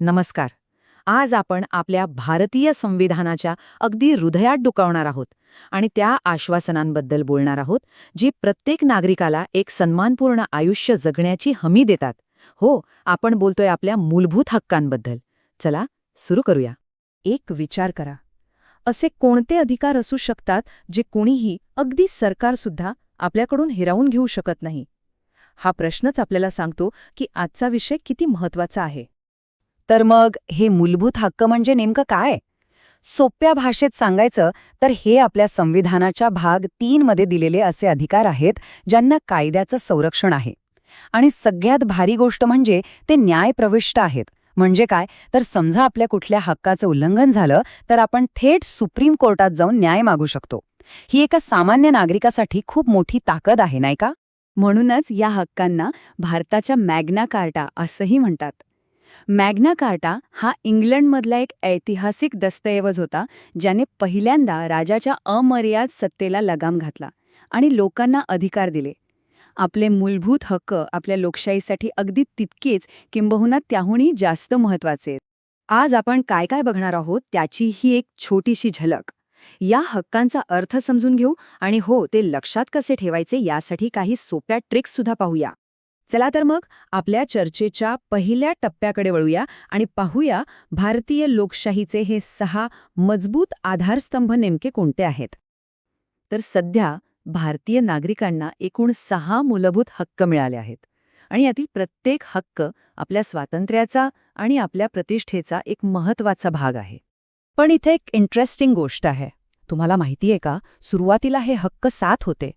नमस्कार. आज आपण आपल्या भारतीय संविधानाच्या अगदी हृदयात डुकावणार आहोत आणि त्या आश्वासनांबद्दल बोलणार आहोत जी प्रत्येक नागरिकाला एक सन्मानपूर्ण आयुष्य जगण्याची हमी देतात. हो आपण बोलतोय आपल्या मूलभूत हक्कांबद्दल. चला सुरू करूया. एक विचार करा. असे कोणते अधिकार असू शकतात जे कोणीही अगदी सरकारसुद्धा आपल्याकडून हिरावून घेऊ शकत नाही? हा प्रश्नच आपल्याला सांगतो की आजचा विषय किती महत्त्वाचा आहे. तर मग हे मूलभूत हक्क म्हणजे नेमकं काय? सोप्या भाषेत सांगायचं तर हे आपल्या संविधानाच्या भाग तीनमध्ये दिलेले असे अधिकार आहेत ज्यांना कायद्याचं संरक्षण आहे. आणि सगळ्यात भारी गोष्ट म्हणजे ते न्यायप्रविष्ट आहेत. म्हणजे काय? तर समजा आपल्या कुठल्या हक्काचं उल्लंघन झालं तर आपण थेट सुप्रीम कोर्टात जाऊन न्याय मागू शकतो. ही एका सामान्य नागरिकासाठी खूप मोठी ताकद आहे नाही का? म्हणूनच या हक्कांना भारताच्या मॅग्ना कार्टा असंही म्हणतात. मॅग्ना कार्टा हा इंग्लंडमधला एक ऐतिहासिक दस्तऐवज होता ज्याने पहिल्यांदा राजाच्या अमर्याद सत्तेला लगाम घातला आणि लोकांना अधिकार दिले. आपले मूलभूत हक्क आपल्या लोकशाहीसाठी अगदी तितकेच किंबहुना त्याहूनही जास्त महत्त्वाचे आज आपण काय काय बघणार आहोत त्याची ही एक छोटीशी झलक. या हक्कांचा अर्थ समजून घेऊ आणि हो ते लक्षात कसे ठेवायचे यासाठी काही सोप्या ट्रिक्स सुद्धा पाहूया. चला तर मग आपल्या चर्चेच्या पहिल्या टप्प्याकडे वळूया आणि पाहूया भारतीय लोकशाहीचे हे सहा मजबूत आधारस्तंभ नेमके कोणते आहेत. तर सध्या भारतीय नागरिकांना एकूण सहा मूलभूत हक्क मिळाले आहेत आणि यातील प्रत्येक हक्क आपल्या स्वातंत्र्याचा आणि आपल्या प्रतिष्ठेचा एक महत्त्वाचा भाग आहे. पण इथे एक इंटरेस्टिंग गोष्ट आहे. तुम्हाला माहिती आहे का सुरुवातीला हे हक्क सात होते.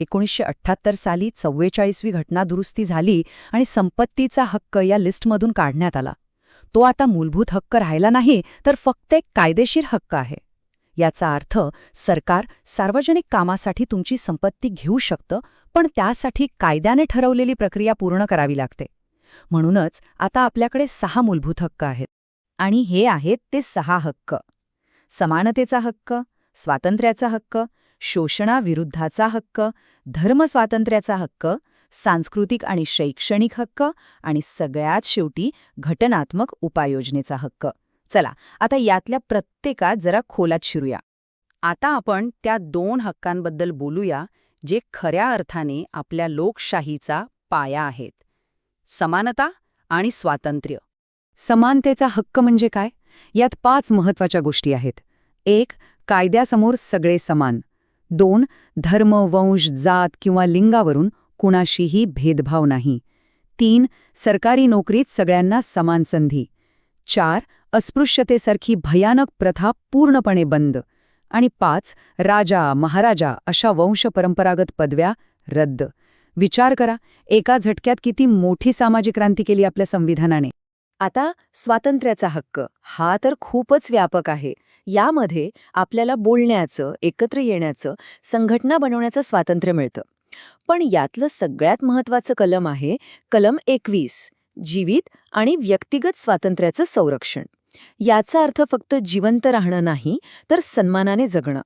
एकोणीसशे अठ्ठ्याहत्तर साली चव्वेचाळीसवी घटना दुरुस्ती झाली आणि संपत्तीचा हक्क या लिस्टमधून काढण्यात आला. तो आता मूलभूत हक्क राहिला नाही तर फक्त एक कायदेशीर हक्क आहे. याचा अर्थ सरकार सार्वजनिक कामासाठी तुमची संपत्ती घेऊ शकतं पण त्यासाठी कायद्याने ठरवलेली प्रक्रिया पूर्ण करावी लागते. म्हणूनच आता आपल्याकडे सहा मूलभूत हक्क आहेत. आणि हे आहेत ते सहा हक्क. समानतेचा हक्क स्वातंत्र्याचा हक्क शोषणाविरुद्धाचा हक्क धर्मस्वातंत्र्याचा हक्क सांस्कृतिक आणि शैक्षणिक हक्क आणि सगळ्यात शेवटी घटनात्मक उपाययोजनेचा हक्क. चला आता यातल्या प्रत्येकात जरा खोलात शिरूया. आता आपण त्या दोन हक्कांबद्दल बोलूया जे खऱ्या अर्थाने आपल्या लोकशाहीचा पाया आहेत. समानता आणि स्वातंत्र्य. समानतेचा हक्क म्हणजे काय? यात पाच महत्त्वाच्या गोष्टी आहेत. एक कायद्यासमोर सगळे समान. दोन धर्म वंश जात किंवा लिंगावरून कुणाशीही भेदभाव नाही. तीन सरकारी नोकरीत सगळ्यांना समान संधी. चार अस्पृश्यतेसारखी भयानक प्रथा पूर्णपणे बंद. आणि पाच राजा महाराजा अशा वंशपरंपरागत पदव्या रद्द. विचार करा एका झटक्यात किती मोठी सामाजिक क्रांती केली आपल्या संविधानाने. आता स्वातंत्र्याचा हक्क. हा तर खूपच व्यापक आहे. यामध्ये आपल्याला बोलण्याचं एकत्र येण्याचं संघटना बनवण्याचं स्वातंत्र्य मिळतं. पण यातलं सगळ्यात महत्वाचं कलम आहे कलम एकवीस जीवित आणि व्यक्तिगत स्वातंत्र्याचं संरक्षण. याचा अर्थ फक्त जिवंत राहणं नाही तर सन्मानाने जगणं.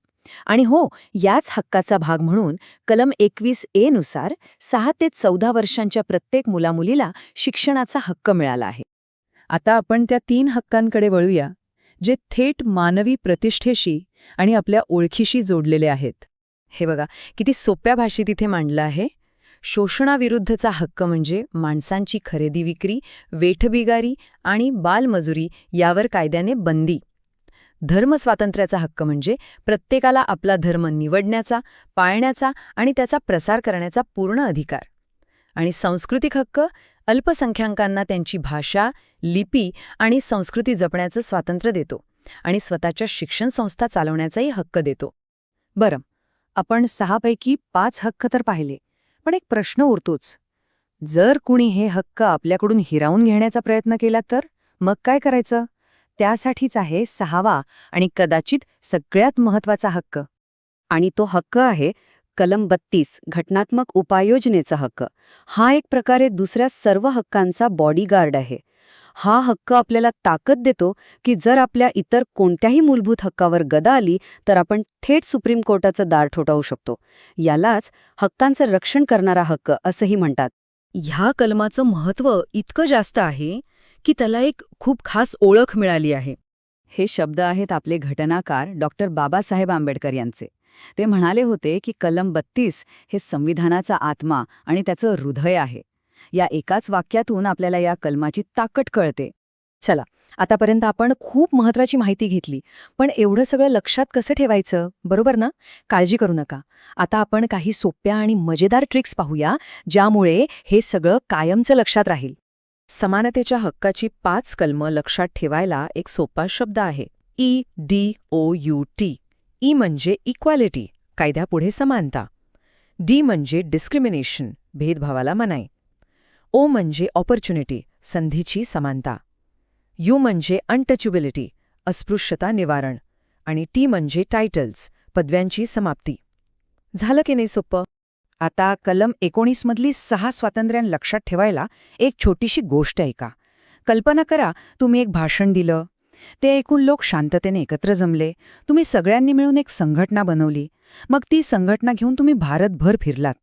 आणि हो याच हक्काचा भाग म्हणून कलम एकवीस ए नुसार सहा ते चौदा वर्षांच्या प्रत्येक मुलामुलीला शिक्षणाचा हक्क मिळाला आहे. आता आपण त्या तीन हक्कांकडे वळूया जे थेट मानवी प्रतिष्ठेशी आणि आपल्या ओळखीशी जोडलेले आहेत. हे बघा किती सोप्या भाषेत इथे मांडलं आहे. शोषणाविरुद्धचा हक्क म्हणजे माणसांची खरेदी विक्री वेठबिगारी आणि बालमजुरी यावर कायद्याने बंदी. धर्मस्वातंत्र्याचा हक्क म्हणजे प्रत्येकाला आपला धर्म निवडण्याचा पाळण्याचा आणि त्याचा प्रसार करण्याचा पूर्ण अधिकार. आणि सांस्कृतिक हक्क अल्पसंख्याकांना त्यांची भाषा लिपी आणि संस्कृती जपण्याचं स्वातंत्र्य देतो आणि स्वतःच्या शिक्षण संस्था चालवण्याचाही हक्क देतो. बरं आपण सहापैकी पाच हक्क तर पाहिले पण एक प्रश्न उरतोच. जर कुणी हे हक्क आपल्याकडून हिरावून घेण्याचा प्रयत्न केला तर मग काय करायचं? त्यासाठीच आहे सहावा आणि कदाचित सगळ्यात महत्त्वाचा हक्क. आणि तो हक्क आहे कलम बत्तीस घटनात्मक उपाययोजनेचा हक्क. हा एक प्रकारे दुसऱ्या सर्व हक्कांचा बॉडीगार्ड आहे. हा हक्क आपल्याला ताकद देतो की जर आपल्या इतर कोणत्याही मूलभूत हक्कावर गदा आली तर आपण थेट सुप्रीम कोर्टाचं दार ठोठावू शकतो. यालाच हक्कांचं रक्षण करणारा हक्क असंही म्हणतात. ह्या कलमाचं महत्त्व इतकं जास्त आहे की त्याला एक खूप खास ओळख मिळाली आहे. हे शब्द आहेत आपले घटनाकार डॉक्टर बाबासाहेब आंबेडकर यांचे. ते म्हणाले होते की कलम बत्तीस हे संविधानाचा आत्मा आणि त्याचं हृदय आहे. या एकाच वाक्यातून आपल्याला या कलमाची ताकद कळते. चला आतापर्यंत आपण खूप महत्वाची माहिती घेतली पण एवढं सगळं लक्षात कसं ठेवायचं? बरोबर ना? काळजी करू नका. आता आपण काही सोप्या आणि मजेदार ट्रिक्स पाहूया ज्यामुळे हे सगळं कायमचं लक्षात राहील. समानतेच्या हक्काची पाच कलमं लक्षात ठेवायला एक सोपा शब्द आहे. E D O U T E म्हणजे इक्वॅलिटी कायद्यापुढे समानता. डी म्हणजे डिस्क्रिमिनेशन भेदभावाला मनाई. ओ म्हणजे ऑपॉर्च्युनिटी संधीची समानता. यू म्हणजे अनटचेबिलिटी अस्पृश्यता निवारण. आणि टी म्हणजे टायटल्स पदव्यांची समाप्ती. झालं की नाही सोपं आता कलम एकोणीसमधली सहा स्वातंत्र्यां लक्षात ठेवायला एक छोटीशी गोष्ट ऐका. कल्पना करा तुम्ही एक भाषण दिलं ते ऐकून लोक शांततेने एकत्र जमले. तुम्ही सगळ्यांनी मिळून एक संघटना बनवली. मग ती संघटना घेऊन तुम्ही भारतभर फिरलात.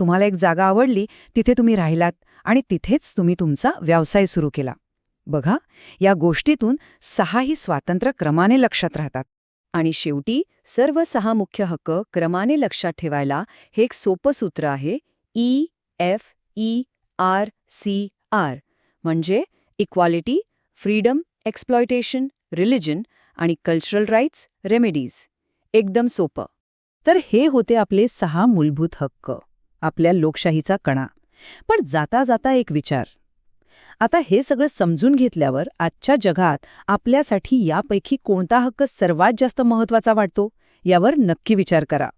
तुम्हाला एक जागा आवडली तिथे तुम्ही राहिलात आणि तिथेच तुम्ही तुमचा व्यवसाय सुरू केला. बघा या गोष्टीतून सहाही स्वातंत्र्य क्रमाने लक्षात राहतात. आणि शेवटी सर्व सहा मुख्य हक्क क्रमाने लक्षात ठेवायला हे एक सोपं सूत्र आहे E F E R C R म्हणजे इक्वालिटी फ्रीडम एक्सप्लॉयटेशन रिलिजन आणि कल्चरल राईट्स रेमेडीज एकदम सोपं. तर हे होते आपले सहा मूलभूत हक्क. आपल्या लोकशाहीचा कणा. पण जाता जाता एक विचार. आता हे सगळं समजून घेतल्यावर आजच्या जगात आपल्यासाठी यापैकी कोणता हक्क सर्वात जास्त महत्त्वाचा वाटतो? यावर नक्की विचार करा.